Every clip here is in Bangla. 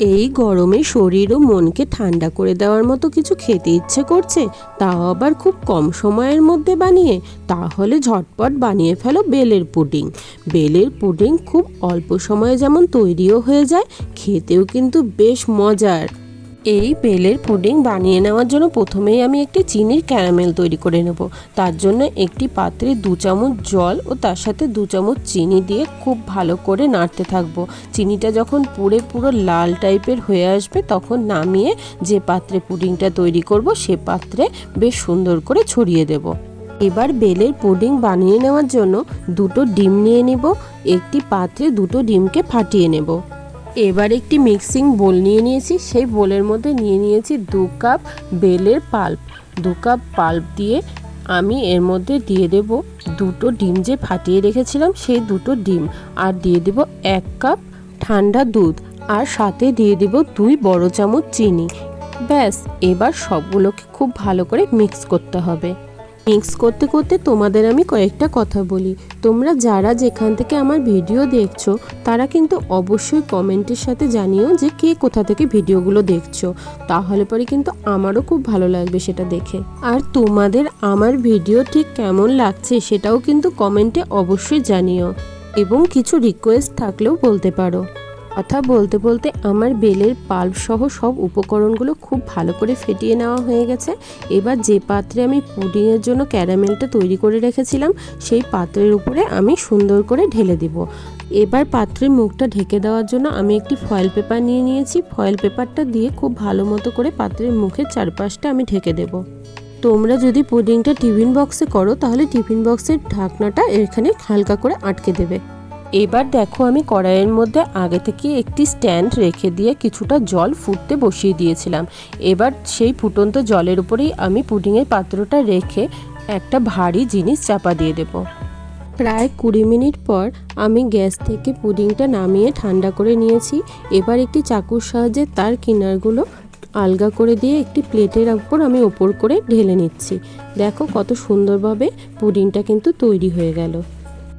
এই গরমে শরীর ও মনকে ঠান্ডা করে দেওয়ার মতো কিছু খেতে ইচ্ছে করছে, তাও আবার খুব কম সময়ের মধ্যে বানিয়ে, তাহলে ঝটপট বানিয়ে ফেলো বেলের পুডিং। বেলের পুডিং খুব অল্প সময়ে যেমন তৈরিও হয়ে যায়, খেতেও কিন্তু বেশ মজার। এই বেলের পুডিং বানিয়ে নেওয়ার জন্য প্রথমেই আমি একটি চিনির ক্যারামেল তৈরি করে নেব। তার জন্য একটি পাত্রে দু চামচ জল ও তার সাথে দু চামচ চিনি দিয়ে খুব ভালো করে নাড়তে থাকব। চিনিটা যখন পুরে পুরো লাল টাইপের হয়ে আসবে, তখন নামিয়ে যে পাত্রে পুডিংটা তৈরি করব, সে পাত্রে বেশ সুন্দর করে ছড়িয়ে দেব। এবার বেলের পুডিং বানিয়ে নেওয়ার জন্য দুটো ডিম নিয়ে নিব। একটি পাত্রে দুটো ডিমকে ফাটিয়ে নেব। এবার একটি মিক্সিং বোল নিয়ে নিয়েছি। সেই বোলের মধ্যে নিয়ে নিয়েছি দু কাপ বেলের পাল্প। দু কাপ পাল্প দিয়ে আমি এর মধ্যে দিয়ে দেব দুটো ডিম যে ফাটিয়ে রেখেছিলাম, সেই দুটো ডিম। আর দিয়ে দেব এক কাপ ঠান্ডা দুধ। আর সাথে দিয়ে দেব দুই বড় চামচ চিনি। ব্যাস, এবার সবগুলোকে খুব ভালো করে মিক্স করতে হবে। মিক্স করতে করতে তোমাদের আমি কয়েকটা কথা বলি। তোমরা যারা যেখান থেকে আমার ভিডিও দেখছ, তারা কিন্তু অবশ্যই কমেন্টের সাথে জানিও যে কে কোথা থেকে ভিডিওগুলো দেখছ। তাহলে পরে কিন্তু আমারও খুব ভালো লাগবে সেটা দেখে। আর তোমাদের আমার ভিডিও ঠিক কেমন লাগছে সেটাও কিন্তু কমেন্টে অবশ্যই জানিও। এবং কিছু রিকোয়েস্ট থাকলেও বলতে পারো। কথা বলতে বলতে আমার বেলের পাল্প সহ সব উপকরণগুলো খুব ভালো করে ফেটিয়ে নেওয়া হয়ে গেছে। এবার যে পাত্রে আমি পুডিংয়ের জন্য ক্যারামেলটা তৈরি করে রেখেছিলাম, সেই পাত্রের উপরে আমি সুন্দর করে ঢেলে দিব। এবার পাত্রের মুখটা ঢেকে দেওয়ার জন্য আমি একটি ফয়েল পেপার নিয়ে নিয়েছি। ফয়েল পেপারটা দিয়ে খুব ভালো মতো করে পাত্রের মুখের চারপাশটা আমি ঢেকে দেবো। তোমরা যদি পুডিংটা টিফিন বক্সে করো, তাহলে টিফিন বক্সের ঢাকনাটা এখানে হালকা করে আটকে দেবে। এবার দেখো আমি কড়াইয়ের মধ্যে আগে থেকে একটি স্ট্যান্ড রেখে দিয়ে কিছুটা জল ফুটতে বসিয়ে দিয়েছিলাম। এবার সেই ফুটন্ত জলের উপরেই আমি পুডিংয়ের পাত্রটা রেখে একটা ভারী জিনিস চাপা দিয়ে দেব। প্রায় কুড়ি মিনিট পর আমি গ্যাস থেকে পুডিংটা নামিয়ে ঠান্ডা করে নিয়েছি। এবার একটি চাকুর সাহায্যে তার কিনারগুলো আলগা করে দিয়ে একটি প্লেটের উপর আমি ওপর করে ঢেলে নিচ্ছি। দেখো কত সুন্দরভাবে পুডিংটা কিন্তু তৈরি হয়ে গেল।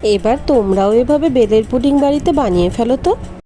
এবার তোমরাও এভাবে বেলের পুডিং বাড়িতে বানিয়ে ফেলো তো।